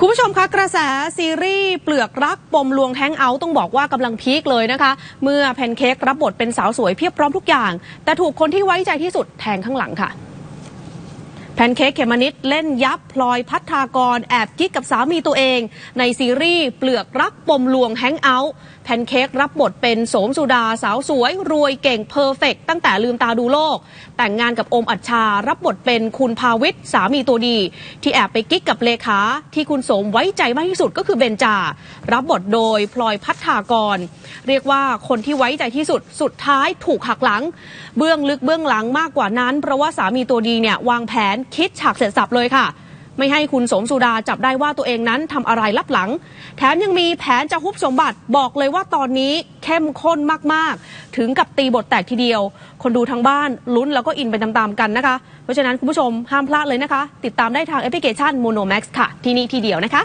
คุณผู้ชมคะกระแสซีรีส์เปลือกรักปมลวงแฮงเอาท์ต้องบอกว่ากำลังพีคเลยนะคะ เมื่อแพนเค้กรับบทเป็นสาวสวยเพียบพร้อมทุกอย่าง แต่ถูกคนที่ไว้ใจที่สุดแทงข้างหลังค่ะ แพนเค้กเขมนิดเล่นยับพลอยพัฒากร แอบกิ๊กกับสามีตัวเอง ในซีรีส์เปลือกรักปมลวงแฮงเอาท์แพนเค้กรับบทเป็นโสมสุดาสาวสวย รวยเก่งเพอร์เฟกตั้งแต่ลืมตาดูโลก แต่งงานกับอมอัชชา รับบทเป็นคุณภาวิทย์สามีตัวดี ที่แอบไปกิ๊กกับเลขาที่คุณโสมไว้ใจมากที่สุดก็คือเบนจา รับบทโดยพลอยพัฒากร เรียกว่าคนที่ไว้ใจที่สุดสุดท้ายถูกหักหลัง เบื้องลึกเบื้องหลังมากกว่านั้น เพราะว่าสามีตัวดีเนี่ยวางแผนคิดฉากเสร็จสับเลยค่ะ ไม่ให้คุณสมสุดาจับได้ว่าตัวเองนั้นทำอะไรลับหลัง แถมยังมีแผนจะฮุบสมบัติบอกเลยว่าตอนนี้เข้มข้นมากๆ ถึงกับตีบทแตกทีเดียว คนดูทางบ้านลุ้นแล้วก็อินไปตามๆกันนะคะ เพราะฉะนั้นคุณผู้ชมห้ามพลาดเลยนะคะ ติดตามได้ทางแอปพลิเคชัน Mono Max ค่ะที่นี่ทีเดียวนะคะ